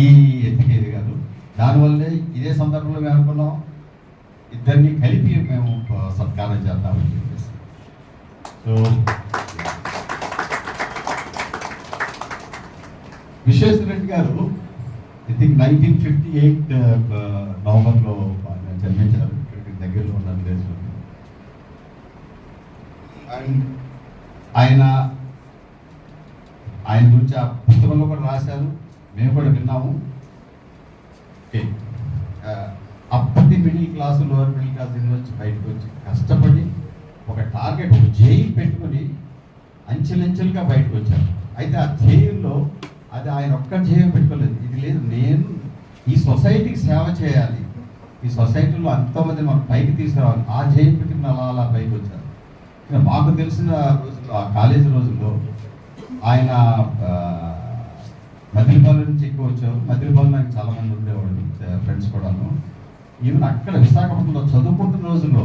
ఈ ఎత్తికేది కాదు. దానివల్లే ఇదే సందర్భంలో మేము అనుకున్నాం ఇద్దరిని కలిపి మేము సత్కారం చేద్దామని చెప్పేసి. సో విశ్వేశ్వర రెడ్డి గారు I think nineteen fifty eight నవంబర్లో ఆయన జన్మించారు. ఇక్కడికి దగ్గరలో ఉన్న విలేజ్లో. అండ్ ఆయన మేము కూడా విన్నాము. ఓకే. అప్పటి middle class lower middle class నుంచి బయటకు వచ్చి కష్టపడి ఒక టార్గెట్ ఒక జేయి పెట్టుకుని అంచెలంచెలుగా బయటకు వచ్చారు. అయితే ఆ ధ్యేయంలో అది ఆయన ఒక్క ధ్యేయం పెట్టుకోలేదు. ఇది లేదు నేను ఈ సొసైటీకి సేవ చేయాలి. ఈ సొసైటీలో ఎంతోమంది మనం పైకి తీసుకురావాలి. ఆ ధ్యేయం పెట్టుకుని అలా అలా పైకి వచ్చారు. మాకు తెలిసిన రోజుల్లో ఆ కాలేజీ రోజుల్లో ఆయన ఆ, నుంచి ఎక్కువ వచ్చారు. మదిలిపాలెం నాకు చాలా మంది ఉండేవాళ్ళు ఫ్రెండ్స్ కూడాను. ఈవెన్ అక్కడ విశాఖపట్నంలో చదువుకుంటున్న రోజుల్లో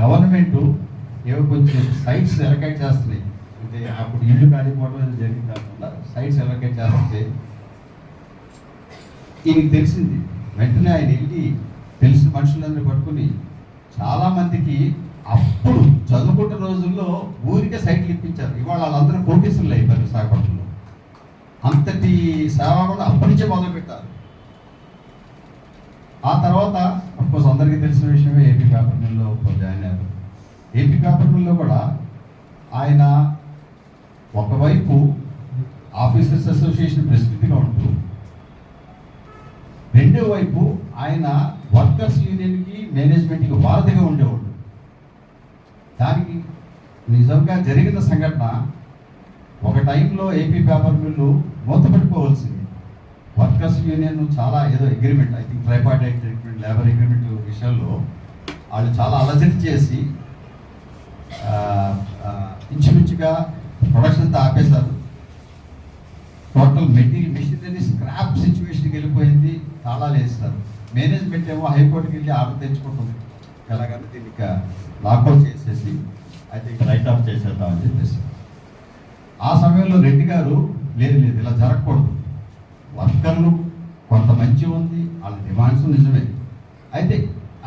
గవర్నమెంట్ ఏవో కొంచెం సైట్స్ ఎలకేట్ చేస్తున్నాయి అంటే అప్పుడు ఇల్లు కాలిపోవడం జరిగింది కాకుండా సైట్స్ ఎలకేట్ చేస్తుంటే ఈయనకి తెలిసింది. వెంటనే ఆయన వెళ్ళి తెలిసిన మనుషులందరూ పట్టుకుని చాలామందికి అప్పుడు చదువుకుంటున్న రోజుల్లో ఊరికే సైట్లు ఇప్పించారు. ఇవాళ వాళ్ళందరూ కోటీసులు అయిపోయారు విశాఖపట్నంలో. అంతటి సేవ కూడా అప్పటి నుంచే మొదలు పెట్టారు. ఆ తర్వాత అఫ్కోర్స్ అందరికీ తెలిసిన విషయమే ఏపీ పేపర్ మిల్లో జాయిన్ అయ్యారు. ఏపీ పేపర్ మిల్లో కూడా ఆయన ఒకవైపు ఆఫీసర్స్ అసోసియేషన్ ప్రెసిడెంట్గా ఉంటూ రెండో వైపు ఆయన వర్కర్స్ యూనియన్కి మేనేజ్మెంట్కి వారధిగా ఉండేవాడు. దానికి నిజంగా జరిగిన సంఘటన ఒక టైంలో ఏపీ పేపర్ మిల్లు మూతపడిపోవలసింది వర్కర్స్ యూనియన్ చాలా ఏదో agreement I think tripartite agreement labour agreement విషయంలో వాళ్ళు చాలా అలజడి చేసి ఇంచుమించుగా ప్రొడక్షన్ అంతా ఆపేశారు. టోటల్ మెటీరియల్ మిషనరీ స్క్రాప్ సిచ్యువేషన్కి వెళ్ళిపోయింది తాళాలు వేస్తారు. మేనేజ్మెంట్ ఏమో హైకోర్టుకి వెళ్ళి ఆర్డర్ తెచ్చుకుంటుంది. ఎలాగంటే దీనికి లాకౌట్ చేసేసి అయితే రైట్ ఆఫ్ చేసేద్దామని చెప్పేసి. ఆ సమయంలో రెడ్డి గారు లేదు లేదు ఇలా జరగకూడదు. వర్కర్లు కొంత మంచి ఉంది వాళ్ళ డిమాండ్స్ నిజమే. అయితే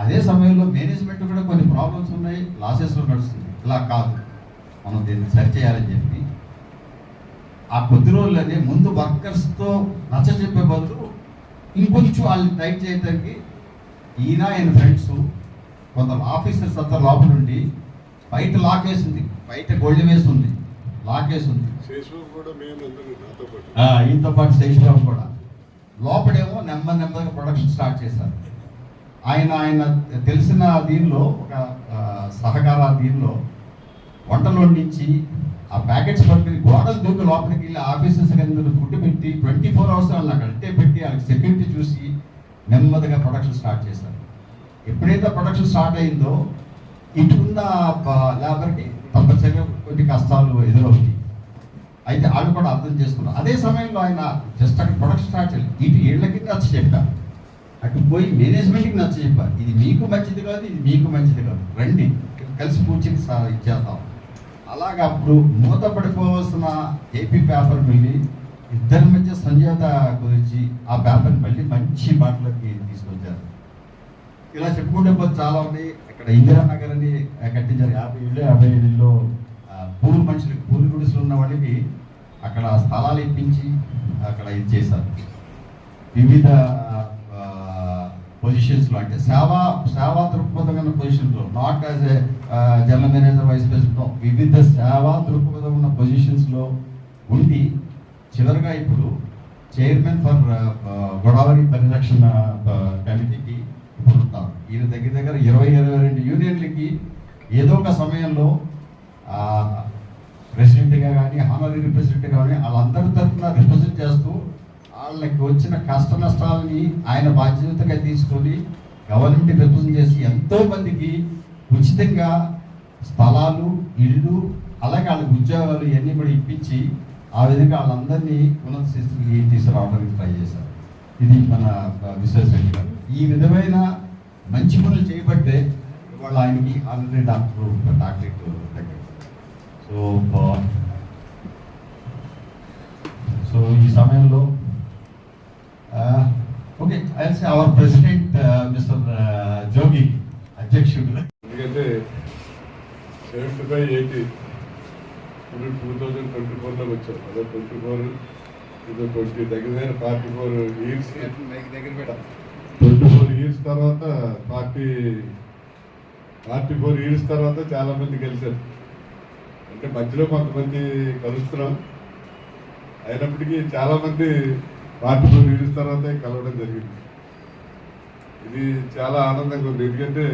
అదే సమయంలో మేనేజ్మెంట్ కూడా కొన్ని ప్రాబ్లమ్స్ ఉన్నాయి లాసెస్లో నడుస్తుంది ఇలా కాదు. మనం దీన్ని సరి చేయాలని చెప్పి. ఆ కొద్ది రోజులనే ముందు వర్కర్స్తో నచ్చ చెప్పే బదులు ఇంకొంచెం వాళ్ళని టైట్ చేయడానికి ఈయన ఆయన ఫ్రెండ్స్ కొంత ఆఫీసర్స్ అంతా లోపల ఉండి బయట లాక్ వేసింది బయట గోల్డ్ వేసి ఉంది లాక్ వేసి ఉంది. శేషబాబు కూడా మేము అందరం నాతో పాటు? శేషరావు కూడా. లోపడేమో నెమ్మది నెమ్మదిగా ప్రొడక్షన్ స్టార్ట్ చేశారు. ఆయన ఆయన తెలిసిన దీనిలో ఒక సహకార దీనిలో వంటలు వండించి ఆ ప్యాకెట్స్ పట్టుకుని గోడలు దూకి లోపలికి వెళ్ళి ఆఫీసర్స్ అందరూ ఫుడ్ పెట్టి ట్వంటీ ఫోర్ అవర్స్ వాళ్ళని అక్కడ అట్టే పెట్టి వాళ్ళకి సెక్యూరిటీ చూసి నెమ్మదిగా ప్రొడక్షన్ స్టార్ట్ చేశారు. ఎప్పుడైతే ప్రొడక్షన్ స్టార్ట్ అయిందో ఇటున్న లేబర్కి తప్పనిసరిగా కొన్ని కష్టాలు ఎదురవుతాయి. అయితే వాళ్ళు కూడా అర్థం చేసుకున్నారు. అదే సమయంలో ఆయన జస్ట్ అక్కడ ప్రొడక్షన్ స్టార్ట్ చేయాలి. ఇటు ఏళ్ళకి నచ్చ చెప్పారు. అటు పోయి మేనేజ్మెంట్కి నచ్చ చెప్పారు. ఇది మీకు మంచిది కాదు ఇది మీకు మంచిది కాదు. రండి కలిసి కూర్చొని సార్ ఇచ్చేద్దాం అలాగ అప్పుడు మూతపడిపోవలసిన ఏపీ పేపర్ మళ్ళీ ఇద్దరి మధ్య సంజాత గురించి ఆ పేపర్ని మళ్ళీ మంచి మాటలకి తీసుకొచ్చారు. ఇలా చెప్పుకుంటే పోతే చాలా ఉంది. ఇక్కడ ఇందిరానగర్ అని కట్టించారు. యాభై ఏళ్ళు యాభై ఏళ్ళలో పూలు మనుషులకి పూలు గుడిసెలు ఉన్న వాళ్ళకి అక్కడ స్థలాలు ఇప్పించి అక్కడ ఇది చేశారు. వివిధ పొజిషన్స్లో అంటే సేవా సేవా దృక్పథమైన ఉన్న పొజిషన్లో not as a general manager vice president వివిధ సేవా దృక్పథం ఉన్న పొజిషన్స్లో ఉండి చివరిగా ఇప్పుడు చైర్మన్ ఫర్ గోదావరి పరిరక్షణ కమిటీకి ఇప్పుడు ఉంటారు. ఈయన దగ్గర దగ్గర ఇరవై ఇరవై రెండు యూనియన్లకి ఏదో ఒక సమయంలో ప్రెసిడెంట్గా కానీ ఆనరీ ప్రెసిడెంట్ కానీ వాళ్ళందరి తరఫున రిప్రజెంట్ చేస్తూ వాళ్ళకి వచ్చిన కష్ట నష్టాలని ఆయన బాధ్యతగా తీసుకొని గవర్నమెంట్ రిప్రజెంట్ చేసి ఎంతోమందికి ఉచితంగా స్థలాలు ఇళ్ళు అలాగే వాళ్ళకి ఉద్యోగాలు ఇవన్నీ కూడా ఇప్పించి ఆ విధంగా వాళ్ళందరినీ ఉన్నత స్థితికి తీసుకురావడానికి ట్రై చేశారు. ఇది మన విశ్వేశ్వరరెడ్డి గారు. ఈ విధమైన మంచి పనులు చేయబట్టే ఇవాళ ఆయనకి ఆల్రెడీ డాక్టర్ డాక్టరేట్ దగ్గర సో సో uh, ఈ సమయంలో okay ILC our president mister Jogi అధ్యక్షుడు. ఎందుకంటే సెవెంటీ ఫైవ్ ఎయిటీ ఇప్పుడు టూ థౌజండ్ ట్వంటీ ఫోర్లోకి వచ్చాం. అదే ట్వంటీ ఫోర్ ఇది ట్వంటీ దగ్గర దగ్గర forty four years twenty four years తర్వాత ఫార్టీ ఫార్టీ ఫోర్ ఇయర్స్ తర్వాత చాలా మంది కలిశారు అంటే మధ్యలో కొంతమంది కలుస్తున్నాం. అయినప్పటికీ చాలామంది మంది ఫార్టీ తర్వాతే కలవడం జరిగింది. ఇది చాలా ఆనందంగా ఉంది. ఎందుకంటే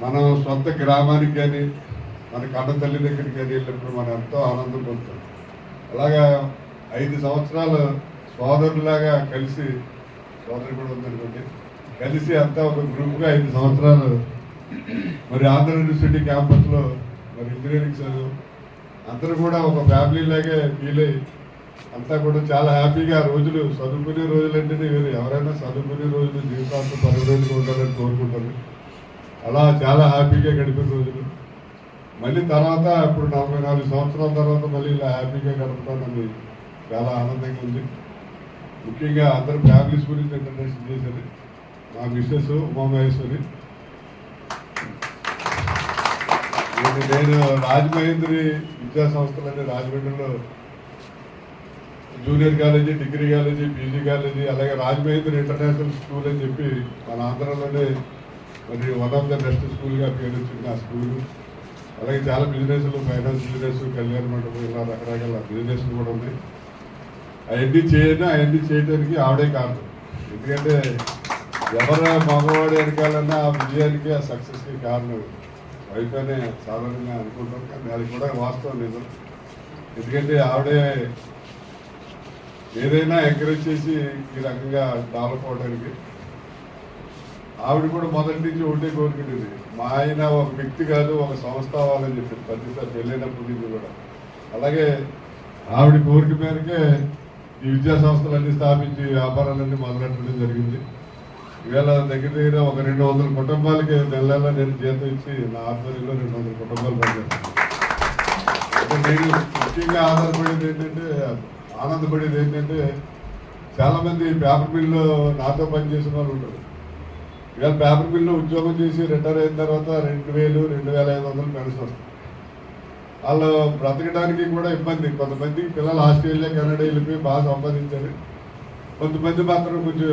మనం సొంత గ్రామానికి కానీ మన కన్న తల్లి దగ్గరికి కానీ వెళ్ళినప్పుడు మనం ఎంతో ఆనందం పొందుతాం. అలాగా ఐదు సంవత్సరాలు సోదరులాగా కలిసి సోదరు కూడా ఉందనుకోండి కలిసి అంతా ఒక గ్రూప్గా ఐదు సంవత్సరాలు మరి ఆంధ్ర యూనివర్సిటీ క్యాంపస్లో మరి ఇంజనీరింగ్ చదువు. అందరూ కూడా ఒక ఫ్యామిలీ లాగే ఫీల్ అయ్యి అంతా కూడా చాలా హ్యాపీగా రోజులు చదువుకునే రోజులు అంటేనే వేరు. ఎవరైనా చదువుకునే రోజులు జీవితాంతం పది రోజులు ఉండాలని కోరుకుంటారు. అలా చాలా హ్యాపీగా గడిపిన రోజులు. మళ్ళీ తర్వాత ఇప్పుడు నలభై నాలుగు సంవత్సరాల తర్వాత మళ్ళీ ఇలా హ్యాపీగా గడుపుతానని చాలా ఆనందంగా ఉంది. ముఖ్యంగా అందరు ఫ్యామిలీస్ గురించి ఇంటర్నేషన్ చేశారు. మా మిస్సెస్ ఉమామహేశ్వరి నేను రాజమహేంద్రి విద్యా సంస్థలని రాజమండ్రిలో junior college degree college PG college అలాగే రాజమహేంద్రి ఇంటర్నేషనల్ స్కూల్ అని చెప్పి మన ఆంధ్రలోనే మరి వన్ ఆఫ్ ద బెస్ట్ స్కూల్గా పేరు వచ్చింది ఆ స్కూల్ అలాగే చాలా బిజినెస్లు ఫైనాన్స్ బిజినెస్ కళ్యాణ మండపం ఇలా రకరకాల బిజినెస్లు కూడా ఉన్నాయి. అవన్నీ చేయడం అవన్నీ చేయడానికి ఆవిడే కారణం. ఎందుకంటే ఎవరు మగవాడు వెనకాలన్నా ఆ విజయానికి ఆ సక్సెస్కి కారణం. వైఫ్ అనే సాధారణంగా అనుకుంటాం కానీ అది కూడా వాస్తవం నిజం. ఎందుకంటే ఆవిడే ఏదైనా ఎంకరేజ్ చేసి ఈ రకంగా డెవలప్ అవడానికి ఆవిడ కూడా మొదటి నుంచి ఒకటే కోరుకుంటుంది మా ఆయన ఒక వ్యక్తి కాదు ఒక సంస్థ అవ్వాలని చెప్పి ప్రతిసారి పెళ్ళైనప్పటి నుంచి కూడా. అలాగే ఆవిడ కోరిక మేరకే ఈ విద్యా సంస్థలన్నీ స్థాపించి వ్యాపారాలన్నీ మొదలెట్టడం జరిగింది. ఇవాళ దగ్గర దగ్గర ఒక రెండు వందల కుటుంబాలకి నెల నెల నేను జీతం ఇచ్చి నా ఆధ్వర్యంలో రెండు వందల కుటుంబాలు పనిచేస్తాను. నేను ముఖ్యంగా ఆధారపడేది ఏంటంటే ఆనందపడేది ఏంటంటే చాలామంది పేపర్ మిల్లో నాతో పనిచేసిన వాళ్ళు ఉంటారు. ఇవాళ పేపర్ మిల్లో ఉద్యోగం చేసి రిటైర్ అయిన తర్వాత రెండు వేలు రెండు వేల ఐదు వందలు పెన్షన్ వస్తుంది. వాళ్ళు బ్రతకడానికి కూడా ఇబ్బంది. కొంతమంది పిల్లలు ఆస్ట్రేలియా కెనడా వెళ్ళిపోయి బాగా సంపాదించారు. కొంతమంది మాత్రం కొంచెం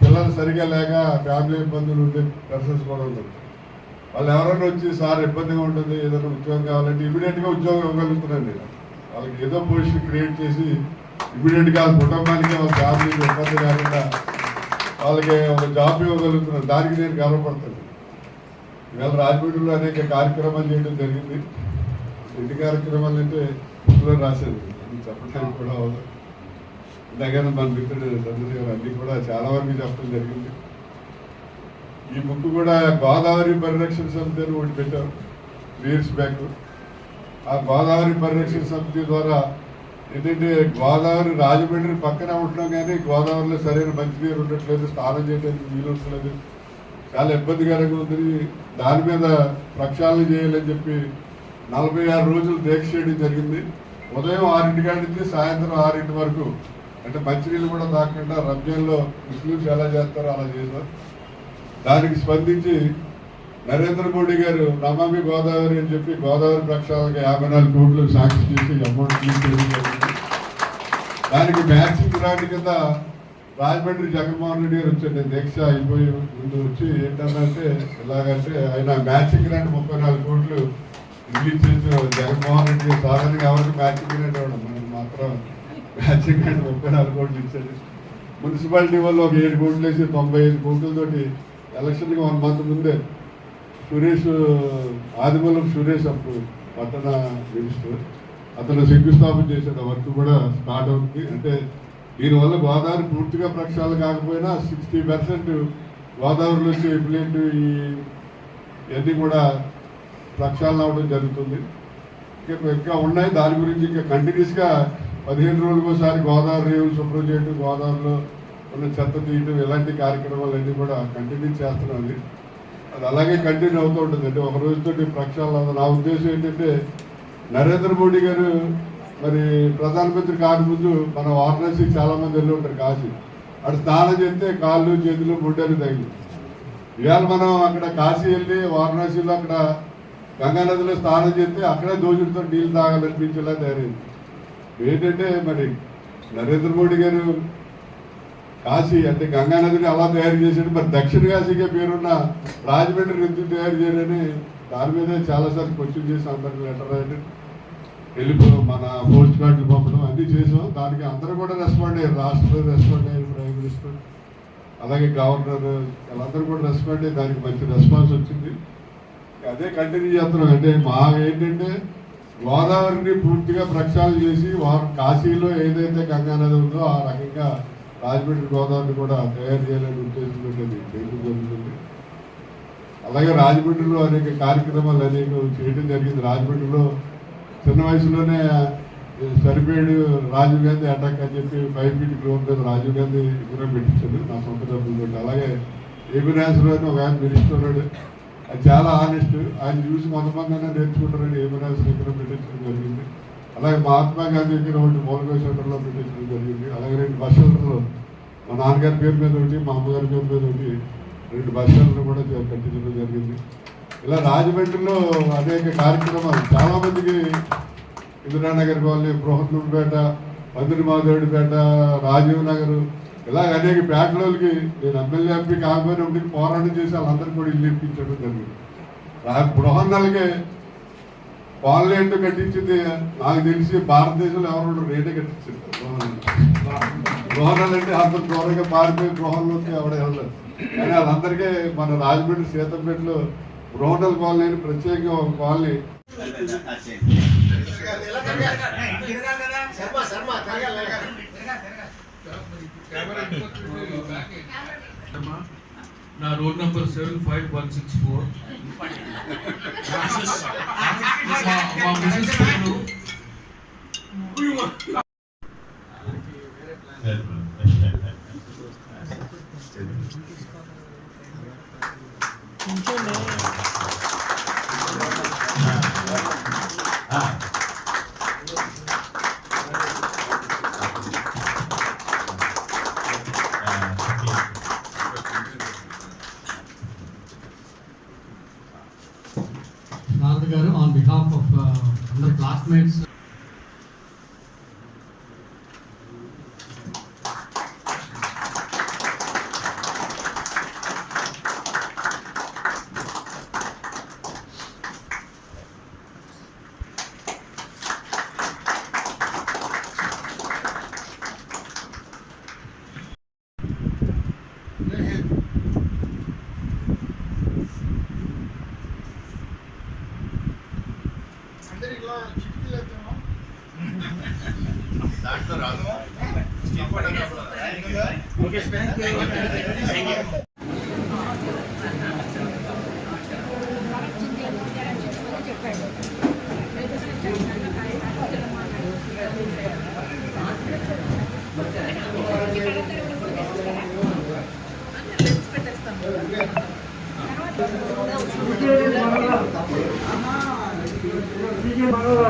పిల్లలు సరిగా లేక ఫ్యామిలీ ఇబ్బందులు ఉండే పర్సన్స్ కూడా ఉన్నారు వాళ్ళు ఎవరైనా వచ్చి సార్ ఇబ్బందిగా ఉంటుంది ఏదైనా ఉద్యోగం కావాలంటే ఇమీడియట్గా ఉద్యోగం ఇవ్వగలుగుతున్నాను నేను. వాళ్ళకి ఏదో పొజిషన్ క్రియేట్ చేసి ఇమీడియట్గా వాళ్ళ కుటుంబానికి వాళ్ళ ఫ్యామిలీకి ఇబ్బంది కాకుండా వాళ్ళకి ఒక జాబ్ ఇవ్వగలుగుతున్నాను. దానికి నేను గర్వపడతాను. ఇవాళ రాజమండ్రిలో అనేక కార్యక్రమాలు చేయడం జరిగింది. ఎన్ని కార్యక్రమాలు అంటే ఇంట్లో రాశాను చెప్పడానికి కూడా అవదు దగ్గర మన మిత్రుడు చంద్ర గారు కూడా చాలా వరకు చెప్పడం జరిగింది. ఈ బుక్ కూడా గోదావరి పరిరక్షణ సమితి అని ఒకటి పెట్టారు ఇయర్స్ బ్యాక్ ఆ గోదావరి పరిరక్షణ సమితి ద్వారా ఏంటంటే గోదావరి రాజమండ్రి పక్కనే ఉంటున్నాం కానీ గోదావరిలో సరైన మంచినీరు ఉండట్లేదు స్నానం చేయడానికి వీలు ఉండట్లేదు చాలా ఇబ్బందికరంగా ఉంది దాని మీద ప్రక్షాళన చేయాలని చెప్పి నలభై ఆరు రోజులు దీక్ష చేయడం జరిగింది. ఉదయం ఆరింటి కాడి నుంచి సాయంత్రం ఆరింటి వరకు అంటే మంచినీళ్ళు కూడా తాకుండా రంజాన్లో ముస్లింస్ ఎలా చేస్తారో అలా చేశారు. దానికి స్పందించి నరేంద్ర మోడీ గారు నమామి గోదావరి అని చెప్పి గోదావరి ప్రక్షాళనకు యాభై నాలుగు కోట్లు సాక్షి చేసి అమౌంట్ తీసుకెళ్ళి దానికి మ్యాచింగ్ గ్రాంట్ కింద రాజమండ్రి జగన్మోహన్ రెడ్డి గారు వచ్చాడు దీక్ష అయిపోయి ముందు వచ్చి ఏంటంటే ఎలాగంటే ఆయన మ్యాచింగ్ గ్రాంట్ ముప్పై నాలుగు కోట్లు రిలీజ్ చేసిన జగన్మోహన్ రెడ్డి గారు సాధారణంగా ఎవరికి మ్యాచింగ్ గ్రాంట్ ఇవ్వడం? మాత్రం మ్యాచింగ్ ముప్పై నాలుగు కోట్లు ఇచ్చాడు మున్సిపాలిటీ వాళ్ళు ఒక ఏడు కోట్లు వేసి తొంభై ఐదు కోట్లతోటి ఎలక్షన్కి వన్ మంత్ ముందే సురేష్ ఆదిమూలం సురేష్ అప్పుడు పట్టణ మినిస్టర్. అతను శంకుస్థాపన చేశాడు. వర్క్ కూడా స్టార్ట్ అవుతుంది. అంటే దీనివల్ల గోదావరి పూర్తిగా ప్రక్షాళన కాకపోయినా సిక్స్టీ పర్సెంట్ గోదావరిలో వచ్చే ఈ ఇవన్నీ కూడా ప్రక్షాళన అవడం జరుగుతుంది. ఇంకా ఇంకా ఉన్నాయి. దాని గురించి ఇంకా కంటిన్యూస్గా పదిహేను రోజులకు ఒకసారి గోదావరి రేవులు శుభ్రం చేయడం గోదావరిలో ఉన్న చెత్త తీయడం ఇలాంటి కార్యక్రమాలన్నీ కూడా కంటిన్యూ చేస్తున్నాం అది అది అలాగే కంటిన్యూ అవుతూ ఉంటుంది అంటే ఒక రోజుతో ప్రక్షాళన నా ఉద్దేశం ఏంటంటే నరేంద్ర మోడీ గారు మరి ప్రధానమంత్రి కాకముందు మన వారణాసి చాలామంది వెళ్ళి ఉంటారు కాశీ. అక్కడ స్నానం చేస్తే కాళ్ళు చేతులు ముడ్డలు తగిలి. ఇవాళ మనం అక్కడ కాశీ వెళ్ళి వారణాసిలో అక్కడ గంగా నదిలో స్నానం చేస్తే అక్కడే దోషులతో నీళ్ళు తాగాలనిపించేలా తయారైంది. ఏంటంటే మరి నరేంద్ర మోడీ గారు కాశీ అంటే గంగానదిని అలా తయారు చేశాడు. మరి దక్షిణ కాశీగా పేరున్న రాజమండ్రి ఎందుకు తయారు చేయడని దాని మీద చాలాసార్లు క్వశ్చన్ చేసి అందరికి లెటర్ రాయడం వెళ్ళిపో మన పోస్ట్ కార్డులు పంపడం అన్నీ చేసాం. దానికి అందరూ కూడా రెస్పాండ్ అయ్యారు. రాష్ట్రంలో రెస్పాండ్ అయ్యారు ప్రైమ్ మినిస్టర్. అలాగే గవర్నర్ వాళ్ళందరూ కూడా రెస్పాండ్ అయ్యి దానికి మంచి రెస్పాన్స్ వచ్చింది. అదే కంటిన్యూ చేస్తున్నాం. అంటే మా ఏంటంటే గోదావరిని పూర్తిగా ప్రక్షాళన చేసి వారు కాశీలో ఏదైతే గంగా నది ఉందో ఆ రకంగా రాజమండ్రి గోదావరిని కూడా తయారు చేయాలని ఉద్దేశంతో చేయడం జరుగుతుంది. అలాగే రాజమండ్రిలో అనేక కార్యక్రమాలు అనేక చేయడం జరిగింది. రాజమండ్రిలో చిన్న వయసులోనే సరిపోయాడు రాజీవ్ గాంధీ అటాక్ అని చెప్పి ఫైవ్ ఫీట్ గ్రౌండ్ మీద రాజీవ్ గాంధీ విగ్రహం పెట్టించాడు నా సొంత డబ్బులు అలాగే ఏబీ నాయసరావు అని ఒక ఆయన మినిస్టర్ ఉన్నాడు. చాలా ఆనెస్ట్ ఆయన చూసి కొంతమంది నేర్చుకుంటారని ఏమైనా నాయసరావు పెట్టించడం జరిగింది. అలాగే మహాత్మా గాంధీ దగ్గర ఒకటి మౌలిక సెంటర్లో పెట్టించడం జరిగింది. అలాగే రెండు బస్ షెల్టర్లు. మా నాన్నగారి పేరు మీద ఒకటి మా అమ్మగారి పేరు మీద ఒకటి రెండు బస్ షెల్టర్లు కూడా పెట్టించడం కట్టించడం జరిగింది. ఇలా రాజమండ్రిలో అనేక కార్యక్రమాలు. చాలామందికి ఇందిరానగర్ కాలనీ బృహత్పేట పందిరి మాధవుడిపేట రాజీవ్ నగర్ ఇలాగ అనేక పేటలోకి నేను ఎమ్మెల్యే ఎంపీ కాకపోయినా ఉండి పోరాటం చేసి వాళ్ళందరికీ కూడా ఇల్లు ఇప్పించడం జరిగింది బృహందలకే బృహన్నలకి కాలనీ కట్టించింది నాకు తెలిసి భారతదేశంలో ఎవరు రేటే కట్టించింది గృహాలు అంటే అంత దూరంగా పారిపోయి గృహంలోకి ఎవడ వెళ్ళలేదు కానీ వాళ్ళందరికీ మన రాజమండ్రి సీతంపేటలో గృహండల కాలనీ అని ప్రత్యేకంగా ఒక కాలనీ నా road number seven five one six four మా మిసెస్ పేరు నారద గారు ఆన్ బిహాఫ్ ఆఫ్ అందర్ క్లాస్మేట్స్ ఎందుకంటే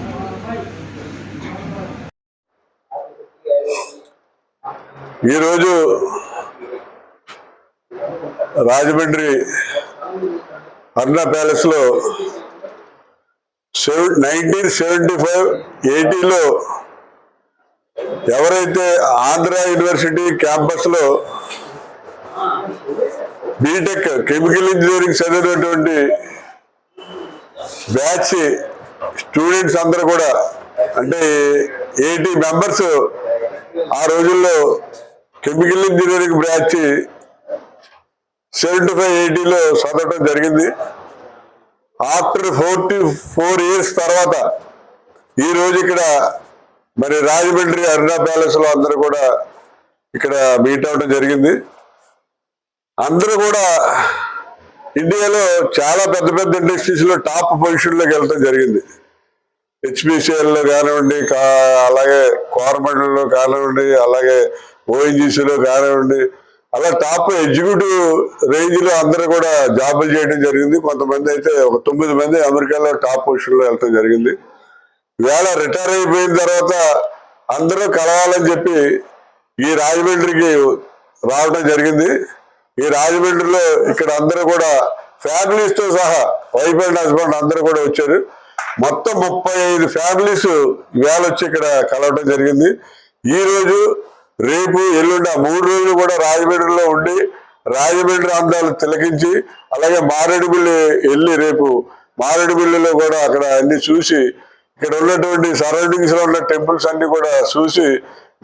ఈరోజు రాజమండ్రి అర్ణ ప్యాలెస్లో సెవెన్ నైన్టీన్ సెవెంటీ ఫైవ్ ఎయిటీలో ఎవరైతే ఆంధ్ర యూనివర్సిటీ క్యాంపస్లో బీటెక్ కెమికల్ ఇంజనీరింగ్ చదివినటువంటి బ్యాచ్ స్టూడెంట్స్ అందరూ కూడా అంటే ఎయిటీ మెంబర్స్ ఆ రోజుల్లో chemical engineering branch seventy five ఎయిటీలో చదవటం జరిగింది. ఆఫ్టర్ ఫోర్టీ ఫోర్ ఇయర్స్ తర్వాత ఈ రోజు ఇక్కడ మరి రాజమండ్రి అరుణా ప్యాలెస్లో అందరూ కూడా ఇక్కడ మీట్ అవ్వడం జరిగింది. అందరూ కూడా ఇండియాలో చాలా పెద్ద పెద్ద ఇండస్ట్రీస్లో టాప్ పొజిషన్లోకి వెళ్ళడం జరిగింది. హెచ్పిసిఎల్లో కానివ్వండి కా- అలాగే కోరమండల్లో కానివ్వండి అలాగే ONGC కానివ్వండి అలా టాప్ ఎగ్జిక్యూటివ్ రేంజ్లో అందరూ కూడా జాబులు చేయడం జరిగింది. కొంతమంది అయితే ఒక తొమ్మిది మంది అమెరికాలో టాప్ పొజిషన్లో జరిగింది. వేళ రిటైర్ అయిపోయిన తర్వాత అందరూ కలవాలని చెప్పి ఈ రాజమండ్రికి రావడం జరిగింది. ఈ రాజమండ్రిలో ఇక్కడ అందరూ కూడా ఫ్యామిలీస్తో సహా వైఫ్ అండ్ హస్బెండ్ అందరూ కూడా వచ్చారు. మొత్తం ముప్పై ఐదు ఫ్యామిలీస్ ఇవాళ వచ్చి ఇక్కడ కలవడం జరిగింది. ఈ రోజు రేపు ఎల్లుండి ఆ మూడు రోజులు కూడా రాజమండ్రిలో ఉండి రాజమండ్రి అందాలు తిలకించి అలాగే మారేడుమిల్లి వెళ్ళి రేపు మారేడుమిల్లిలో కూడా అక్కడ అన్ని చూసి ఇక్కడ ఉన్నటువంటి సరౌండింగ్స్లో ఉన్న టెంపుల్స్ అన్ని కూడా చూసి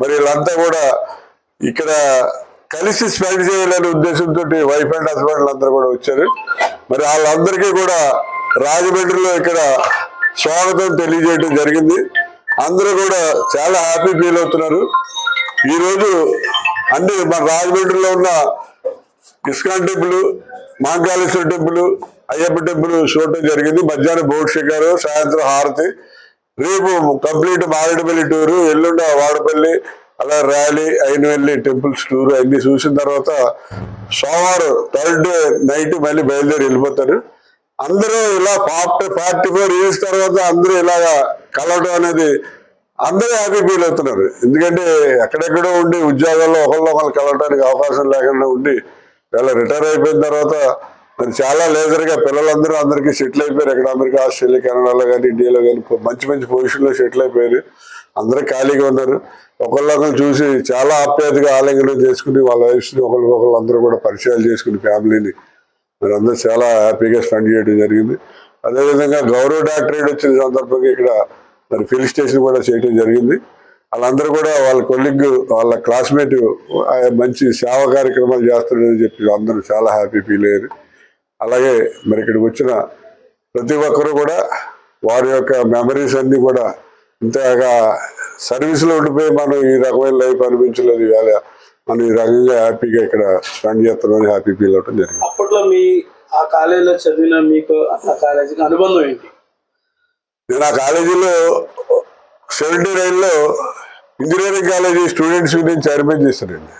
మరి వీళ్ళంతా కూడా ఇక్కడ కలిసి స్పెండ్ చేయాలనే ఉద్దేశంతో వైఫ్ అండ్ హస్బెండ్లు అందరూ కూడా వచ్చారు. మరి వాళ్ళందరికీ కూడా రాజమండ్రిలో ఇక్కడ స్వాగతం తెలియజేయడం జరిగింది. అందరూ కూడా చాలా హ్యాపీ ఫీల్ అవుతున్నారు. ఈ రోజు అన్ని మన రాజమండ్రిలో ఉన్న ISKCON temple Mankaleshwara temple Ayyappa temple చూడటం జరిగింది. మధ్యాహ్నం బోట్ షికారు సాయంత్రం హారతి. రేపు కంప్లీట్ మారేడుపల్లి టూరు ఎల్లుండ వాడపల్లి అలా ర్యాలీ అయినవెల్లి టెంపుల్స్ టూర్ అన్ని చూసిన తర్వాత సోమవారం థర్డ్ డే నైట్ మళ్ళీ బయలుదేరి వెళ్ళిపోతారు. అందరూ ఇలా ఫార్టీ ఫార్టీ ఫోర్ ఇయర్స్ తర్వాత అందరూ ఇలాగా కలవడం అనేది అందరూ హ్యాపీ ఫీల్ అవుతున్నారు. ఎందుకంటే ఎక్కడెక్కడో ఉండి ఉద్యోగాల్లో ఒకళ్ళు ఒకళ్ళు కలవడానికి అవకాశం లేకుండా ఉండి వీళ్ళ రిటైర్ అయిపోయిన తర్వాత మరి చాలా లేజర్గా పిల్లలందరూ అందరికీ సెటిల్ అయిపోయారు. ఎక్కడ అమెరికా ఆస్ట్రేలియా కెనడాలో కానీ ఇండియాలో కానీ మంచి మంచి పొజిషన్లో సెటిల్ అయిపోయారు. అందరూ ఖాళీగా ఉన్నారు. ఒకళ్ళొకరు చూసి చాలా ఆప్యాయతగా ఆలింగనం చేసుకుని వాళ్ళ వయసుని ని ఒకరికొకరు అందరూ కూడా పరిచయాలు చేసుకుని ఫ్యామిలీని మరి అందరూ చాలా హ్యాపీగా స్పెండ్ చేయడం జరిగింది. అదేవిధంగా గౌరవ డాక్టరేట్ వచ్చిన సందర్భంగా ఇక్కడ మరి ఫిల్ స్టేషన్ కూడా చేయడం జరిగింది. వాళ్ళందరూ కూడా వాళ్ళ కొలిగ్ వాళ్ళ క్లాస్మేట్ మంచి సేవా కార్యక్రమాలు చేస్తున్నారని చెప్పి అందరూ చాలా హ్యాపీ ఫీల్ అయ్యారు. అలాగే మరి ఇక్కడికి వచ్చిన ప్రతి ఒక్కరూ కూడా వారి యొక్క మెమరీస్ అన్నీ కూడా ఇంతగా సర్వీస్లో ఉండిపోయి మనం ఈ రకమైన లైఫ్ అనిపించలేదు ఇవాళ. మనం ఈ రకంగా హ్యాపీగా ఇక్కడ స్పెండ్ చేస్తున్నామని హ్యాపీ ఫీల్ అవటం జరిగింది. అప్పట్లో మీ ఆ కాలేజీలో చదివిన మీకు ఆ కాలేజీకి అనుబంధం ఏంటి? నేను ఆ కాలేజీలో సెవెంటీ నైన్లో engineering college students union chairman చేశానండి.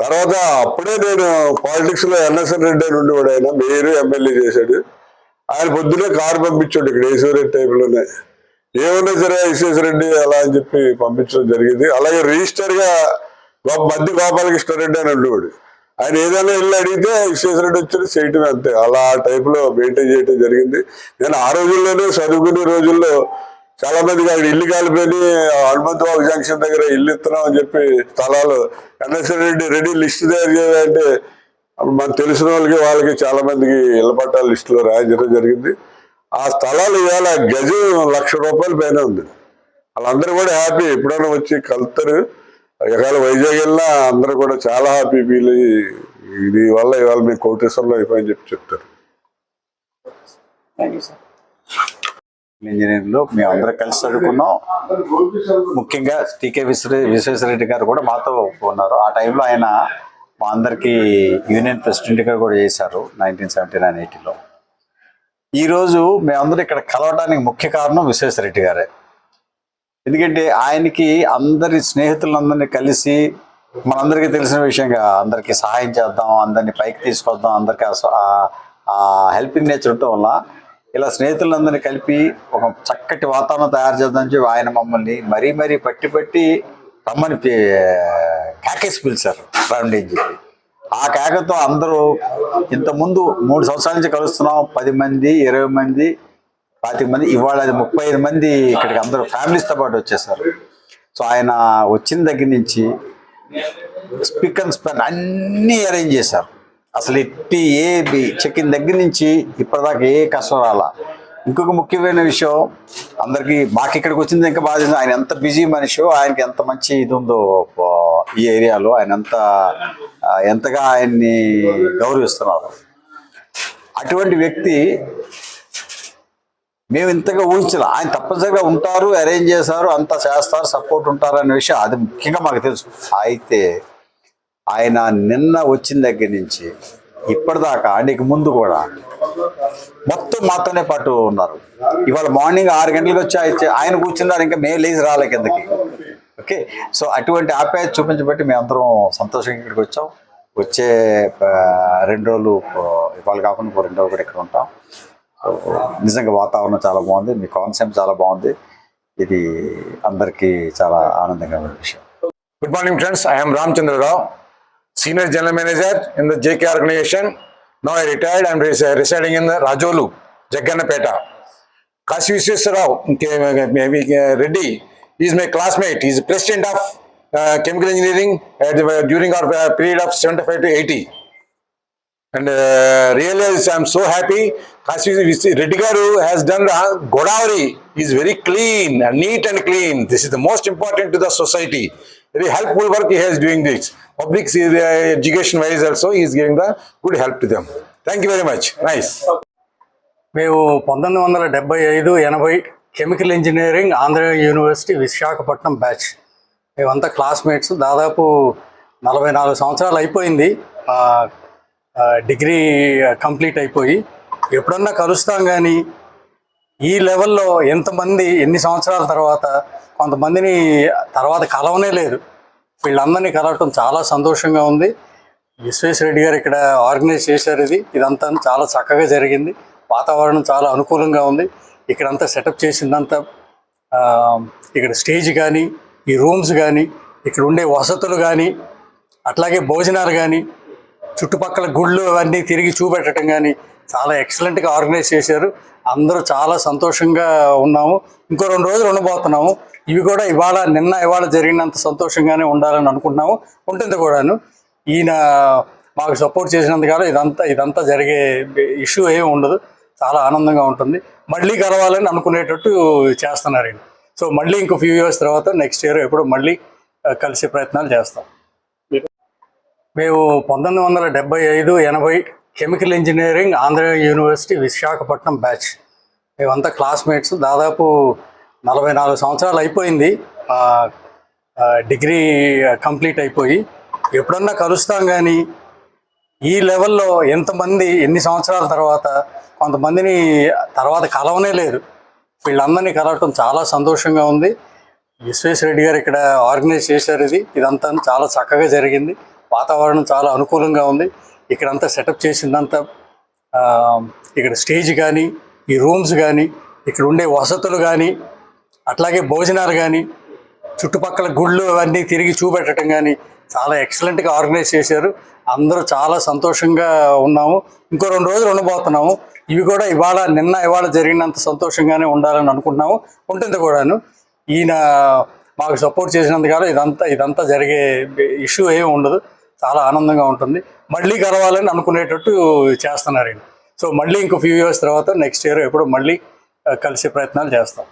తర్వాత అప్పుడే నేను పాలిటిక్స్లో ఎన్ఎస్ఎన్ రెడ్డి అని ఉండేవాడు ఆయన. మేయర్ ఎమ్మెల్యే చేశాడు. ఆయన పొద్దునే కారు పంపించాడు ఇక్కడ ఈశ్వరెడ్డి టైంలోనే ఏమన్నా సరే విశ్వేశ్వర రెడ్డి అలా అని చెప్పి పంపించడం జరిగింది. అలాగే రిజిస్టర్గా గో- మధ్య గోపాలకృష్ణారెడ్డి అని ఉండేవాడు. ఆయన ఏదైనా వెళ్ళి అడిగితే విశ్వేశ్వరుడు వచ్చి చేయటం అంతే. అలా ఆ టైప్లో మెయింటైన్ చేయటం జరిగింది. నేను ఆ రోజుల్లోనే చదువుకునే రోజుల్లో చాలా మందికి ఆయన ఇల్లు కాలిపోయి హనుమంతబాబు జంక్షన్ దగ్గర ఇల్లు ఇస్తున్నాం అని చెప్పి స్థలాలు ఎన్ఎస్ఎన్ రెడ్డి రెడీ లిస్ట్ తయారు చేయాలంటే మనకు తెలిసిన వాళ్ళకి వాళ్ళకి చాలా మందికి ఇళ్ళ పట్టాల లిస్టులో రాయించడం జరిగింది. ఆ స్థలాలు ఇవాళ గజం లక్ష రూపాయలు పైన ఉంది. వాళ్ళందరూ కూడా హ్యాపీ. ఎప్పుడైనా వచ్చి కలుస్తారు. ఎకాల వైజాగ్ వెళ్ళినా అందరూ కూడా చాలా హ్యాపీ ఫీల్ అయ్యి ఇది వల్ల ఇవాళ మీ కోటేశ్వరంలో అయిపోయని చెప్పి చెప్తారు. థ్యాంక్ యూ సార్ మేము అందరం కలిసి చదువుకున్నాం. ముఖ్యంగా టీకే విశ్వ విశ్వేశ్వరరెడ్డి గారు కూడా మాతో ఉన్నారు. ఆ టైంలో ఆయన మా అందరికీ యూనియన్ ప్రెసిడెంట్గా కూడా చేశారు నైన్టీన్ సెవెంటీ నైన్ ఎయిటీలో. ఈరోజు మేమందరూ ఇక్కడ కలవడానికి ముఖ్య కారణం విశ్వేశ్వరరెడ్డి గారే. ఎందుకంటే ఆయనకి అందరి స్నేహితులందరినీ కలిసి మనందరికీ తెలిసిన విషయంగా అందరికీ సహాయం చేద్దాం అందరినీ పైకి తీసుకొద్దాం అందరికీ ఆ హెల్పింగ్ నేచర్ ఉండటం వల్ల ఇలా స్నేహితులందరినీ కలిపి ఒక చక్కటి వాతావరణం తయారు చేద్దాం చెప్పి ఆయన మమ్మల్ని మరీ మరీ పట్టి పట్టి రమ్మని పి- పిలిచారు. రండి అని చెప్పి. ఆ కేకతో అందరూ ఇంతకుముందు మూడు సంవత్సరాల నుంచి కలుస్తున్నాం. పది మంది ఇరవై మంది పాతిక మంది ఇవాళ అది ముప్పై ఐదు మంది ఇక్కడికి అందరూ ఫ్యామిలీస్తో పాటు వచ్చేసారు. సో ఆయన వచ్చిన దగ్గర నుంచి స్పిక్ అండ్ స్పెన్ అన్నీ అరేంజ్ చేశారు. అసలు ఎట్టి ఏ చెక్ ఇన్ దగ్గర నుంచి ఇప్పటిదాకా ఏ కష్టం రాలా. ఇంకొక ముఖ్యమైన విషయం అందరికీ మాకు ఇక్కడికి వచ్చింది ఇంకా బాధ ఆయన ఎంత బిజీ మనిషి ఆయనకి ఎంత మంచి ఇది ఉందో ఈ ఏరియాలో ఆయన ఎంత ఎంతగా ఆయన్ని గౌరవిస్తున్నారు. అటువంటి వ్యక్తి మేము ఇంతగా ఊహించిన ఆయన తప్పనిసరిగా ఉంటారు అరేంజ్ చేశారు అంతా చేస్తారు సపోర్ట్ ఉంటారు అనే విషయం అది ముఖ్యంగా మాకు తెలుసు. అయితే ఆయన నిన్న వచ్చిన దగ్గర నుంచి ఇప్పటిదాకా నీకు ముందు కూడా మొత్తం మాతోనే పాటు ఉన్నారు. ఇవాళ మార్నింగ్ ఆరు గంటలకు వచ్చి ఆయన- ఆయన కూర్చున్నారు ఇంకా మేము లేచి రాలే కిందకి. ఓకే సో అటువంటి ఆప్యాయత చూపించబట్టి మేమందరం సంతోషంగా ఇక్కడికి వచ్చాం. వచ్చే రెండు రోజులు ఇవాళ కాకుండా రెండు రోజులు కూడా ఇక్కడ ఉంటాం. సో నిజంగా వాతావరణం చాలా బాగుంది. మీ కాన్సెప్ట్ చాలా బాగుంది. ఇది అందరికీ చాలా ఆనందంగా ఉన్న విషయం. Good morning friends I'm Ramachandrarao senior general manager in the JK organisation no I retired and residing in the Razole Jagannapeta Kashi Visweswararao Reddy Jaggannapeta. Kashi Visweswarao K- maybe uh, Reddy is my classmate. He is president of uh, chemical engineering at the- during our uh, period of 75 to 80. And uh, really, I'm so happy. Kashi Vis- Reddy Garu has done the Godavari. is very clean and neat and clean. This is the most important to the society. Very helpful work he is doing this. Public uh, education wise also, he is giving the good help to them. Thank you very much. Nice. మేము పంతొమ్మిది వందల డెబ్బై ఐదు ఎనభై chemical engineering Andhra university Visakhapatnam batch. మేమంతా classmates. దాదాపు నలభై నాలుగు సంవత్సరాలు అయిపోయింది. డిగ్రీ కంప్లీట్ అయిపోయి. ఎప్పుడన్నా కలుస్తాం కానీ ఈ లెవెల్లో ఎంతమంది ఎన్ని సంవత్సరాల తర్వాత కొంతమందిని తర్వాత కలవనే లేదు. వీళ్ళందరినీ కలవటం చాలా సంతోషంగా ఉంది. విశ్వేశ్వరెడ్డి గారు ఇక్కడ ఆర్గనైజ్ చేశారు ఇది. ఇదంతా చాలా చక్కగా జరిగింది. వాతావరణం చాలా అనుకూలంగా ఉంది. ఇక్కడంతా సెటప్ చేసిందంతా ఇక్కడ స్టేజ్ కానీ ఈ రూమ్స్ కానీ ఇక్కడ ఉండే వసతులు కానీ అట్లాగే భోజనాలు కానీ చుట్టుపక్కల గుళ్ళు అవన్నీ తిరిగి చూపెట్టడం కానీ చాలా ఎక్సలెంట్గా ఆర్గనైజ్ చేశారు. అందరూ చాలా సంతోషంగా ఉన్నాము. ఇంకో రెండు రోజులు ఉండబోతున్నాము. ఇవి కూడా ఇవాళ నిన్న ఇవాళ జరిగినంత సంతోషంగానే ఉండాలని అనుకుంటున్నాము. ఉంటుంది కూడాను. ఈయన మాకు సపోర్ట్ చేసినందుకు ఇదంతా ఇదంతా జరిగే ఇష్యూ ఏమి ఉండదు. చాలా ఆనందంగా ఉంటుంది. మళ్ళీ కలవాలని అనుకునేటట్టు చేస్తున్నారు ఈయన. సో మళ్ళీ ఇంకో ఫ్యూ ఇయర్స్ తర్వాత నెక్స్ట్ ఇయర్ ఎప్పుడు మళ్ళీ కలిసే ప్రయత్నాలు చేస్తాం. మేము పంతొమ్మిది వందల డెబ్బై ఐదు ఎనభై chemical engineering Andhra university Visakhapatnam batch. మేమంతా క్లాస్మేట్స్. దాదాపు నలభై నాలుగు సంవత్సరాలు అయిపోయింది. డిగ్రీ కంప్లీట్ అయిపోయి. ఎప్పుడన్నా కలుస్తాం కానీ ఈ లెవెల్లో ఎంతమంది ఎన్ని సంవత్సరాల తర్వాత కొంతమందిని తర్వాత కలవనే లేదు. వీళ్ళందరినీ కలవటం చాలా సంతోషంగా ఉంది. విశ్వేశ్వరెడ్డి గారు ఇక్కడ ఆర్గనైజ్ చేశారు ఇది. ఇదంతా చాలా చక్కగా జరిగింది. వాతావరణం చాలా అనుకూలంగా ఉంది. ఇక్కడంతా సెటప్ చేసిందంతా ఇక్కడ స్టేజ్ కానీ ఈ రూమ్స్ కానీ ఇక్కడ ఉండే వసతులు కానీ అట్లాగే భోజనాలు కానీ చుట్టుపక్కల గుళ్ళు అవన్నీ తిరిగి చూపెట్టడం కానీ చాలా ఎక్సలెంట్గా ఆర్గనైజ్ చేశారు. అందరూ చాలా సంతోషంగా ఉన్నాము. ఇంకో రెండు రోజులు ఉండబోతున్నాము. ఇవి కూడా ఇవాళ నిన్న ఇవాళ జరిగినంత సంతోషంగానే ఉండాలని అనుకుంటున్నాము. ఉంటుంది కూడాను. ఈయన మాకు సపోర్ట్ చేసినందుకు ఇదంతా ఇదంతా జరిగే ఇష్యూ ఏమి ఉండదు. చాలా ఆనందంగా ఉంటుంది. మళ్ళీ కలవాలని అనుకునేటట్టు చేస్తున్నారు ఈయన. సో మళ్ళీ ఇంకో ఫ్యూ ఇయర్స్ తర్వాత నెక్స్ట్ ఇయర్ ఎప్పుడు మళ్ళీ కలిసే ప్రయత్నాలు చేస్తాం.